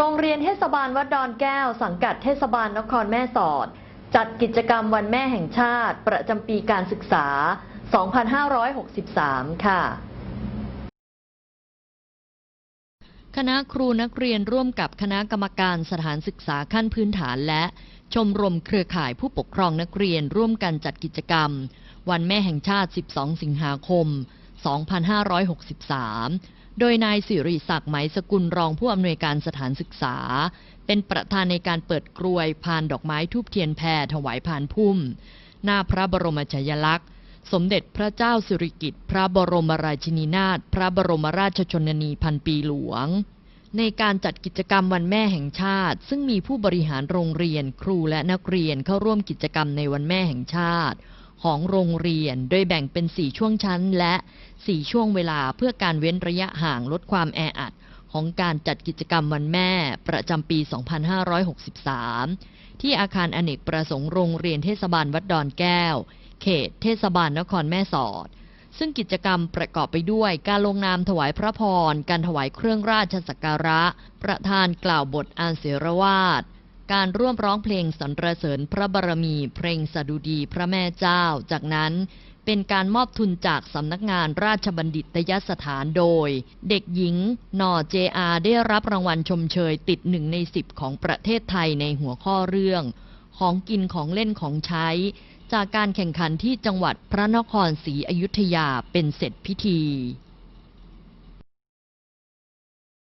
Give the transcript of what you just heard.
โรงเรียนเทศบาลวัดดอนแก้ว สังกัดเทศบาลนครแม่สอด จัดกิจกรรมวันแม่แห่งชาติ ประจำปีการศึกษา 2563 ค่ะคณะครูนักเรียนร่วมกับคณะกรรมการสถานศึกษาขั้นพื้นฐานและชมรมเครือข่ายผู้ปกครองนักเรียนร่วมกันจัดกิจกรรม วันแม่แห่งชาติ 12 สิงหาคม 2563 โดยนายสิริศักดิ์ไหมสกุลรองผู้อำนวยการสถานศึกษา เป็นประธานในการเปิดกรวยพานดอกไม้ทูบเทียนแพรถวายพานพุ่ม หน้าพระบรมฉายาลักษณ์ สมเด็จพระเจ้าสิริกิติ์พระบรมราชินีนาถพระบรมราชชนนีพันปีหลวงในการจัดกิจกรรมวันแม่แห่งชาติ ซึ่งมีผู้บริหารโรงเรียน ครูและนักเรียนเข้าร่วมกิจกรรมในวันแม่แห่งชาติ ของโรงเรียน โดยแบ่งเป็น 4 ช่วงชั้นและ 4 ช่วงเวลาเพื่อการเว้นระยะห่างลดความแออัด ของการจัดกิจกรรมวันแม่ประจำปี 2563 ที่อาคารอเนกประสงค์โรงเรียนเทศบาลวัดดอนแก้ว เขต เทศบาลนครแม่สอด ซึ่งกิจกรรมประกอบไปด้วยการลงนามถวายพระพร การถวายเครื่องราชสักการะ ประธานกล่าวบทอานเสรวาท การร่วมร้องเพลงสรรเสริญพระบารมี เพลงสดุดีพระแม่เจ้า จากนั้นเป็นการมอบทุนจากสำนักงานราชบัณฑิตยสถานโดย เด็กหญิงนอเจอาได้รับรางวัลชมเชยติดหนึ่งในสิบของประเทศไทยในหัวข้อเรื่อง ของกินของเล่นของใช้ จากการแข่งขันที่จังหวัดพระนครศรีอยุธยาเป็นเสร็จพิธี